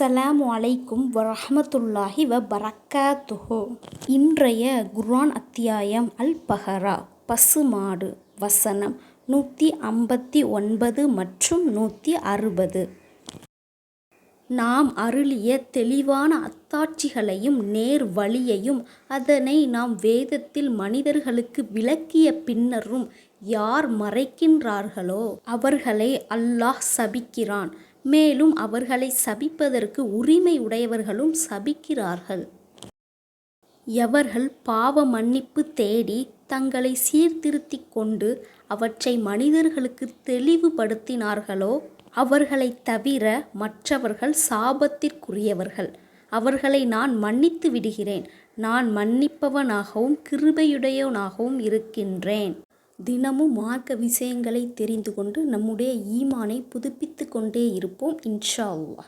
அஸ்ஸலாமு அலைக்கும் வரஹமத்துல்லாஹி வ பரக்காத்துஹோ இன்றைய குர்ஆன் அத்தியாயம் அல் பஹரா பசுமாடு வசனம் நூற்றி ஐம்பத்தி ஒன்பது மற்றும் நூற்றி அறுபது. நாம் அருளிய தெளிவான அத்தாட்சிகளையும் நேர் வழியையும் அதனை நாம் வேதத்தில் மனிதர்களுக்கு விளக்கிய பின்னரும் யார் மறைக்கின்றார்களோ அவர்களை அல்லாஹ் சபிக்கிறான். மேலும் அவர்களை சபிப்பதற்கு உரிமை உடையவர்களும் சபிக்கிறார்கள். எவர்கள் பாவ மன்னிப்பு தேடி தங்களை சீர்திருத்தி கொண்டு அவற்றை மனிதர்களுக்கு தெளிவுபடுத்தினார்களோ அவர்களைத் தவிர மற்றவர்கள் சாபத்திற்குரியவர்கள். அவர்களை நான் மன்னித்து விடுகிறேன். நான் மன்னிப்பவனாகவும் கிருபையுடையவனாகவும் இருக்கின்றேன். தினமும் மார்க்க விஷயங்களை தெரிந்து கொண்டு நம்முடைய ஈமானை புதுப்பித்து கொண்டே இருப்போம் இன்ஷா அல்லா